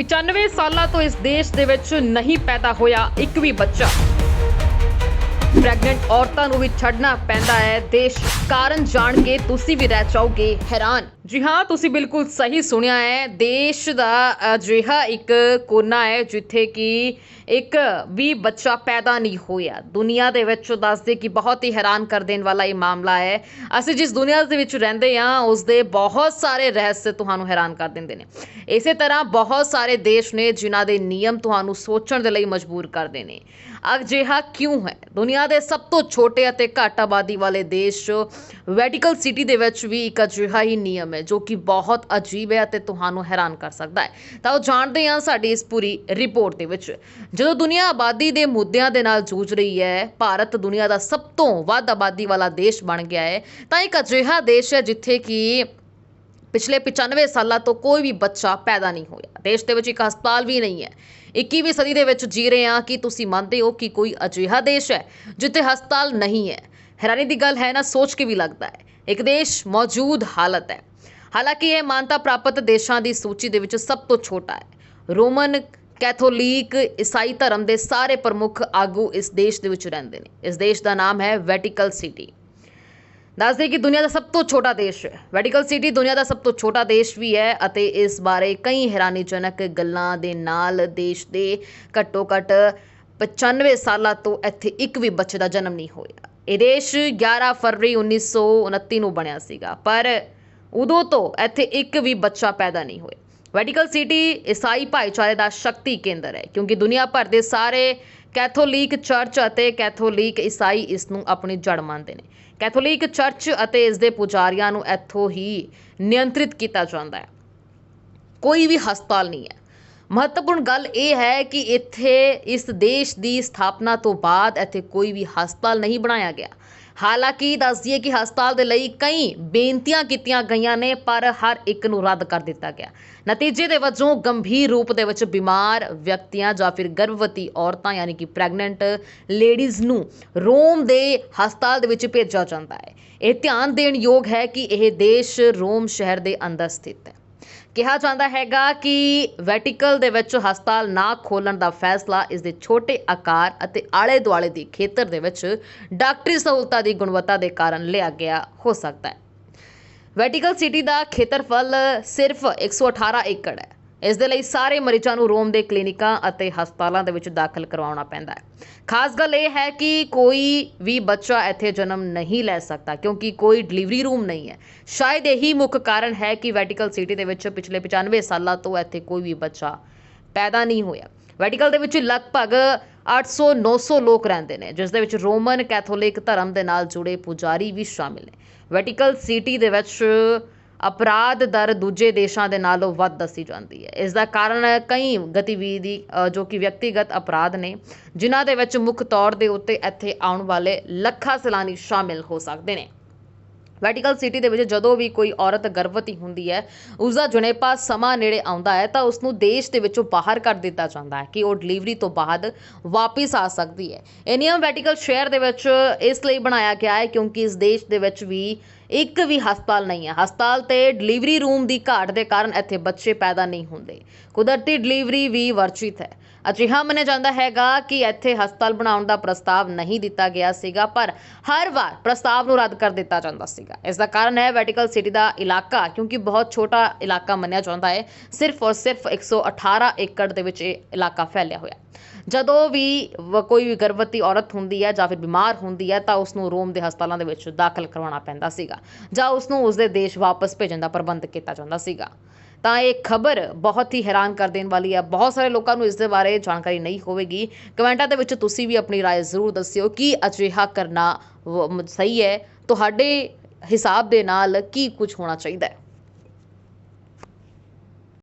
95 ਸਾਲਾਂ ਤੋਂ ਇਸ ਦੇਸ਼ ਦੇ ਵਿੱਚ ਨਹੀਂ ਪੈਦਾ ਹੋਇਆ ਇੱਕ ਵੀ ਬੱਚਾ। ਪ੍ਰੈਗਨੈਂਟ ਔਰਤਾਂ ਨੂੰ ਵੀ ਛੱਡਣਾ ਪੈਂਦਾ ਹੈ। ਦੇਸ਼ ਕਾਰਨ ਜਾਣ ਕੇ ਤੁਸੀਂ ਵੀ ਰਹਿ ਜਾਓਗੇ ਹੈਰਾਨ। ਜੀ ਹਾਂ, ਤੁਸੀਂ ਬਿਲਕੁਲ ਸਹੀ ਸੁਣਿਆ ਹੈ। ਦੇਸ਼ ਦਾ ਅਜਿਹਾ ਇੱਕ ਕੋਨਾ ਹੈ ਜਿੱਥੇ ਕਿ ਇੱਕ ਵੀ ਬੱਚਾ ਪੈਦਾ ਨਹੀਂ ਹੋਇਆ। ਦੁਨੀਆ ਦੇ ਵਿੱਚ ਦੱਸਦੇ ਕਿ ਬਹੁਤ ਹੀ ਹੈਰਾਨ ਕਰ ਦੇਣ ਵਾਲਾ ਇਹ ਮਾਮਲਾ ਹੈ। ਅਸੀਂ ਜਿਸ ਦੁਨੀਆ ਦੇ ਵਿੱਚ ਰਹਿੰਦੇ ਹਾਂ, ਉਸ ਦੇ ਬਹੁਤ ਸਾਰੇ ਰਹੱਸ ਤੁਹਾਨੂੰ ਹੈਰਾਨ ਕਰ ਦਿੰਦੇ ਨੇ। ਇਸੇ ਤਰ੍ਹਾਂ ਬਹੁਤ ਸਾਰੇ ਦੇਸ਼ ਨੇ ਜਿਨ੍ਹਾਂ ਦੇ ਨਿਯਮ ਤੁਹਾਨੂੰ ਸੋਚਣ ਦੇ ਲਈ ਮਜਬੂਰ ਕਰਦੇ ਨੇ। ਅਜਿਹਾ ਕਿਉਂ ਹੈ? ਦੁਨੀਆ ਦੇ ਸਭ ਤੋਂ ਛੋਟੇ ਅਤੇ ਘੱਟ ਆਬਾਦੀ ਵਾਲੇ ਦੇਸ਼ ਵੈਟੀਕਲ ਸਿਟੀ ਦੇ ਵਿੱਚ ਵੀ ਇੱਕ ਅਜਿਹਾ ਹੀ ਨਿਯਮ ਹੈ ਜੋ ਕਿ ਬਹੁਤ ਅਜੀਬ ਹੈ ਅਤੇ ਤੁਹਾਨੂੰ ਹੈਰਾਨ ਕਰ ਸਕਦਾ ਹੈ। ਤਾਂ ਉਹ ਜਾਣਦੇ ਹਾਂ ਸਾਡੀ ਇਸ ਪੂਰੀ ਰਿਪੋਰਟ ਦੇ ਵਿੱਚ। ਜਦੋਂ ਦੁਨੀਆ ਆਬਾਦੀ ਦੇ ਮੁੱਦਿਆਂ ਦੇ ਨਾਲ ਜੂਝ ਰਹੀ ਹੈ, ਭਾਰਤ ਦੁਨੀਆ ਦਾ ਸਭ ਤੋਂ ਵੱਧ ਆਬਾਦੀ ਵਾਲਾ ਦੇਸ਼ ਬਣ ਗਿਆ ਹੈ, ਤਾਂ ਇੱਕ ਅਜਿਹਾ ਦੇਸ਼ ਹੈ ਜਿੱਥੇ ਕਿ ਪਿਛਲੇ 95 ਸਾਲਾਂ ਤੋਂ ਕੋਈ ਵੀ ਬੱਚਾ ਪੈਦਾ ਨਹੀਂ ਹੋਇਆ। ਦੇਸ਼ ਦੇ ਵਿੱਚ ਇੱਕ ਹਸਪਤਾਲ ਵੀ ਨਹੀਂ ਹੈ। 21ਵੀਂ ਸਦੀ ਦੇ ਵਿੱਚ ਜੀ ਰਹੇ ਹਾਂ ਕਿ ਤੁਸੀਂ ਮੰਨਦੇ ਹੋ ਕਿ ਕੋਈ ਅਜਿਹਾ ਦੇਸ਼ ਹੈ, ਜਿੱਥੇ ਹਸਪਤਾਲ ਨਹੀਂ ਹੈ। ਹੈਰਾਨੀ ਦੀ ਗੱਲ ਹੈ ਨਾ, ਸੋਚ ਕੇ ਵੀ ਲੱਗਦਾ ਹੈ। ਇੱਕ ਦੇਸ਼ ਮੌਜੂਦ ਹਾਲਤ ਹੈ। ਹਾਲਾਂਕਿ ਇਹ ਮਾਨਤਾ ਪ੍ਰਾਪਤ ਦੇਸ਼ਾਂ ਦੀ ਸੂਚੀ ਦੇ ਵਿੱਚ ਸਭ ਤੋਂ ਛੋਟਾ ਹੈ। ਰੋਮਨ ਕੈਥੋਲਿਕ ਈਸਾਈ ਧਰਮ ਦੇ ਸਾਰੇ ਪ੍ਰਮੁੱਖ ਆਗੂ ਇਸ ਦੇਸ਼ ਦੇ ਵਿੱਚ ਰਹਿੰਦੇ ਨੇ। ਇਸ ਦੇਸ਼ ਦਾ ਨਾਮ ਹੈ ਵੈਟੀਕਲ ਸਿਟੀ। ਦੱਸਦੇ ਕਿ ਦੁਨੀਆ ਦਾ ਸਭ ਤੋਂ ਛੋਟਾ ਦੇਸ਼ ਹੈ। ਵੈਟੀਕਲ ਸਿਟੀ ਦੁਨੀਆ ਦਾ ਸਭ ਤੋਂ ਛੋਟਾ ਦੇਸ਼ ਵੀ ਹੈ ਅਤੇ ਇਸ ਬਾਰੇ ਕਈ ਹੈਰਾਨੀਜਨਕ ਗੱਲਾਂ ਦੇ ਨਾਲ ਦੇਸ਼ ਦੇ ਘੱਟੋ ਘੱਟ 95 ਸਾਲਾਂ ਤੋਂ ਇੱਥੇ ਇੱਕ ਵੀ ਬੱਚੇ ਦਾ ਜਨਮ ਨਹੀਂ ਹੋਇਆ। ਇਹ ਦੇਸ਼ 11 ਫਰਵਰੀ 1929 ਨੂੰ ਬਣਿਆ ਸੀਗਾ, ਪਰ ਉਦੋਂ ਤੋਂ ਇੱਥੇ ਇੱਕ ਵੀ ਬੱਚਾ ਪੈਦਾ ਨਹੀਂ ਹੋਇਆ। ਵੈਟੀਕਲ ਸਿਟੀ ਈਸਾਈ ਭਾਈਚਾਰੇ ਦਾ ਸ਼ਕਤੀ ਕੇਂਦਰ ਹੈ, ਕਿਉਂਕਿ ਦੁਨੀਆ ਭਰ ਦੇ ਸਾਰੇ ਕੈਥੋਲਿਕ ਚਰਚ ਅਤੇ ਕੈਥੋਲਿਕ ਈਸਾਈ ਇਸ ਨੂੰ ਆਪਣੀ ਜੜ ਮੰਨਦੇ ਨੇ। ਕੈਥੋਲਿਕ ਚਰਚ ਅਤੇ ਇਸ ਦੇ ਪੁਜਾਰੀਆਂ ਨੂੰ ਇੱਥੋਂ ਹੀ ਨਿਯੰਤਰਿਤ ਕੀਤਾ ਜਾਂਦਾ ਹੈ। ਕੋਈ ਵੀ ਹਸਪਤਾਲ ਨਹੀਂ ਹੈ। ਮਹੱਤਵਪੂਰਨ ਗੱਲ ਇਹ ਹੈ ਕਿ ਇੱਥੇ ਇਸ ਦੇਸ਼ ਦੀ ਸਥਾਪਨਾ ਤੋਂ ਬਾਅਦ ਇੱਥੇ ਕੋਈ ਵੀ ਹਸਪਤਾਲ ਨਹੀਂ ਬਣਾਇਆ ਗਿਆ। ਹਾਲਾਂਕਿ ਦੱਸ ਦਈਏ ਕਿ ਹਸਪਤਾਲ ਦੇ ਲਈ ਕਈ ਬੇਨਤੀਆਂ ਕੀਤੀਆਂ ਗਈਆਂ ਨੇ, ਪਰ ਹਰ ਇੱਕ ਨੂੰ ਰੱਦ ਕਰ ਦਿੱਤਾ ਗਿਆ। ਨਤੀਜੇ ਦੇ ਵਜੋਂ ਗੰਭੀਰ ਰੂਪ ਦੇ ਵਿੱਚ ਬਿਮਾਰ ਵਿਅਕਤੀਆਂ ਜਾਂ ਫਿਰ ਗਰਭਵਤੀ ਔਰਤਾਂ, ਯਾਨੀ ਕਿ ਪ੍ਰੈਗਨੈਂਟ ਲੇਡੀਜ਼ ਨੂੰ ਰੋਮ ਦੇ ਹਸਪਤਾਲ ਦੇ ਵਿੱਚ ਭੇਜਿਆ ਜਾਂਦਾ ਹੈ। ਇਹ ਧਿਆਨ ਦੇਣ ਯੋਗ ਹੈ ਕਿ ਇਹ ਦੇਸ਼ ਰੋਮ ਸ਼ਹਿਰ ਦੇ ਅੰਦਰ ਸਥਿਤ ਹੈ। ਕਿਹਾ ਜਾਂਦਾ ਹੈਗਾ ਕਿ ਵੈਟੀਕਲ ਦੇ ਵਿੱਚ ਹਸਪਤਾਲ ਨਾ ਖੋਲਣ ਦਾ ਫੈਸਲਾ ਇਸ ਦੇ ਛੋਟੇ ਆਕਾਰ ਅਤੇ ਆਲੇ ਦੁਆਲੇ ਦੀ ਖੇਤਰ ਦੇ ਵਿੱਚ ਡਾਕਟਰੀ ਸਹੂਲਤਾਂ ਦੀ ਗੁਣਵੱਤਾ ਦੇ ਕਾਰਨ ਲਿਆ ਗਿਆ ਹੋ ਸਕਦਾ ਹੈ। ਵੈਟੀਕਲ ਸਿਟੀ ਦਾ ਖੇਤਰਫਲ ਸਿਰਫ 118 ਏਕੜ ਹੈ। ਇਸ ਦੇ ਲਈ ਸਾਰੇ ਮਰੀਜ਼ਾਂ ਨੂੰ ਰੋਮ ਦੇ ਕਲੀਨਿਕਾਂ ਅਤੇ ਹਸਪਤਾਲਾਂ ਦੇ ਵਿੱਚ ਦਾਖਲ ਕਰਵਾਉਣਾ ਪੈਂਦਾ ਹੈ। ਖਾਸ ਗੱਲ ਇਹ ਹੈ ਕਿ ਕੋਈ ਵੀ ਬੱਚਾ ਇੱਥੇ ਜਨਮ ਨਹੀਂ ਲੈ ਸਕਦਾ, ਕਿਉਂਕਿ ਕੋਈ ਡਿਲੀਵਰੀ ਰੂਮ ਨਹੀਂ ਹੈ। ਸ਼ਾਇਦ ਇਹੀ ਮੁੱਖ ਕਾਰਨ ਹੈ ਕਿ ਵੈਟੀਕਲ ਸਿਟੀ ਦੇ ਵਿੱਚ ਪਿਛਲੇ 95 ਸਾਲਾਂ ਤੋਂ ਇੱਥੇ ਕੋਈ ਵੀ ਬੱਚਾ ਪੈਦਾ ਨਹੀਂ ਹੋਇਆ। ਵੈਟੀਕਲ ਦੇ ਵਿੱਚ ਲਗਭਗ 800 900 ਲੋਕ ਰਹਿੰਦੇ ਨੇ, ਜਿਸ ਦੇ ਵਿੱਚ ਰੋਮਨ ਕੈਥੋਲਿਕ ਧਰਮ ਦੇ ਨਾਲ ਜੁੜੇ ਪੁਜਾਰੀ ਵੀ ਸ਼ਾਮਿਲ ਨੇ। ਵੈਟੀਕਲ ਸਿਟੀ ਦੇ ਵਿੱਚ ਅਪਰਾਧ ਦਰ ਦੂਜੇ ਦੇਸ਼ਾਂ ਦੇ ਨਾਲੋਂ ਵੱਧ ਦੱਸੀ ਜਾਂਦੀ ਹੈ। ਇਸ ਦਾ ਕਾਰਨ ਕਈ ਗਤੀਵਿਧੀ ਜੋ ਕਿ ਵਿਅਕਤੀਗਤ ਅਪਰਾਧ ਨੇ, ਜਿਨ੍ਹਾਂ ਦੇ ਵਿੱਚ ਮੁੱਖ ਤੌਰ ਦੇ ਉੱਤੇ ਇੱਥੇ ਆਉਣ ਵਾਲੇ ਲੱਖਾਂ ਸੈਲਾਨੀ ਸ਼ਾਮਿਲ ਹੋ ਸਕਦੇ ਨੇ। ਵੈਟੀਕਲ ਸਿਟੀ ਦੇ ਵਿੱਚ ਜਦੋਂ ਵੀ ਕੋਈ ਔਰਤ ਗਰਭਵਤੀ ਹੁੰਦੀ ਹੈ ਉਸ ਦਾ ਜਣੇਪਾ ਸਮਾਂ ਨੇੜੇ ਆਉਂਦਾ ਹੈ, ਤਾਂ ਉਸ ਨੂੰ ਦੇਸ਼ ਦੇ ਵਿੱਚੋਂ ਬਾਹਰ ਕਰ ਦਿੱਤਾ ਜਾਂਦਾ ਹੈ ਕਿ ਉਹ ਡਿਲੀਵਰੀ ਤੋਂ ਬਾਅਦ ਵਾਪਸ ਆ ਸਕਦੀ ਹੈ। ਇਹ ਨਿਯਮ ਵੈਟੀਕਲ ਸ਼ਹਿਰ ਦੇ ਵਿੱਚ ਇਸ ਲਈ ਬਣਾਇਆ ਗਿਆ ਹੈ ਕਿਉਂਕਿ ਇਸ ਦੇਸ਼ ਦੇ ਵਿੱਚ ਵੀ ਇੱਕ ਵੀ ਹਸਪਤਾਲ ਨਹੀਂ ਹੈ। ਹਸਪਤਾਲ ਤੇ ਡਿਲੀਵਰੀ ਰੂਮ ਦੀ ਘਾਟ ਦੇ ਕਾਰਨ ਇੱਥੇ ਬੱਚੇ ਪੈਦਾ ਨਹੀਂ ਹੁੰਦੇ। ਕੁਦਰਤੀ ਡਿਲੀਵਰੀ ਵੀ ਵਰਜਿਤ ਹੈ। ਅਜਿਹਾ ਮੰਨਿਆ ਜਾਂਦਾ ਹੈਗਾ ਕਿ ਇੱਥੇ ਹਸਪਤਾਲ ਬਣਾਉਣ ਦਾ ਪ੍ਰਸਤਾਵ ਨਹੀਂ ਦਿੱਤਾ ਗਿਆ ਸੀਗਾ, ਪਰ ਹਰ ਵਾਰ ਪ੍ਰਸਤਾਵ ਨੂੰ ਰੱਦ ਕਰ ਦਿੱਤਾ ਜਾਂਦਾ ਸੀਗਾ। ਇਸ ਦਾ ਕਾਰਨ ਹੈ ਵੈਟੀਕਲ ਸਿਟੀ ਦਾ ਇਲਾਕਾ, ਕਿਉਂਕਿ ਬਹੁਤ ਛੋਟਾ ਇਲਾਕਾ ਮੰਨਿਆ ਜਾਂਦਾ ਹੈ। ਸਿਰਫ ਔਰ ਸਿਰਫ 118 ਏਕੜ ਦੇ ਵਿੱਚ ਇਹ ਇਲਾਕਾ ਫੈਲਿਆ ਹੋਇਆ ਜਦੋਂ ਵੀ ਕੋਈ ਵੀ ਗਰਭਵਤੀ ਔਰਤ ਹੁੰਦੀ ਹੈ ਜਾਂ ਫਿਰ ਬਿਮਾਰ ਹੁੰਦੀ ਹੈ, ਤਾਂ ਉਸ ਨੂੰ ਰੋਮ ਦੇ ਹਸਪਤਾਲਾਂ ਦੇ ਵਿੱਚ ਦਾਖਲ ਕਰਵਾਉਣਾ ਪੈਂਦਾ ਸੀਗਾ, ਜਾਂ ਉਸ ਨੂੰ ਉਸ ਦੇ ਦੇਸ਼ ਵਾਪਸ ਭੇਜਣ ਦਾ ਪ੍ਰਬੰਧ ਕੀਤਾ ਜਾਂਦਾ ਸੀਗਾ। ਤਾਂ ਇਹ ਖਬਰ ਬਹੁਤ ਹੀ ਹੈਰਾਨ ਕਰ ਦੇਣ ਵਾਲੀ ਹੈ ਬਹੁਤ ਸਾਰੇ ਲੋਕਾਂ ਨੂੰ ਇਸ ਦੇ ਬਾਰੇ ਜਾਣਕਾਰੀ ਨਹੀਂ ਹੋਵੇਗੀ ਕਮੈਂਟਾਂ ਦੇ ਵਿੱਚ ਤੁਸੀਂ ਵੀ ਆਪਣੀ رائے ਜ਼ਰੂਰ ਦੱਸਿਓ ਕਿ ਅਜਿਹਾ ਕਰਨਾ ਵ- ਮ- ਸਹੀ ਹੈ ਤੁਹਾਡੇ ਹਿਸਾਬ ਦੇ ਨਾਲ ਕੀ ਕੁਝ ਹੋਣਾ ਚਾਹੀਦਾ ਹੈ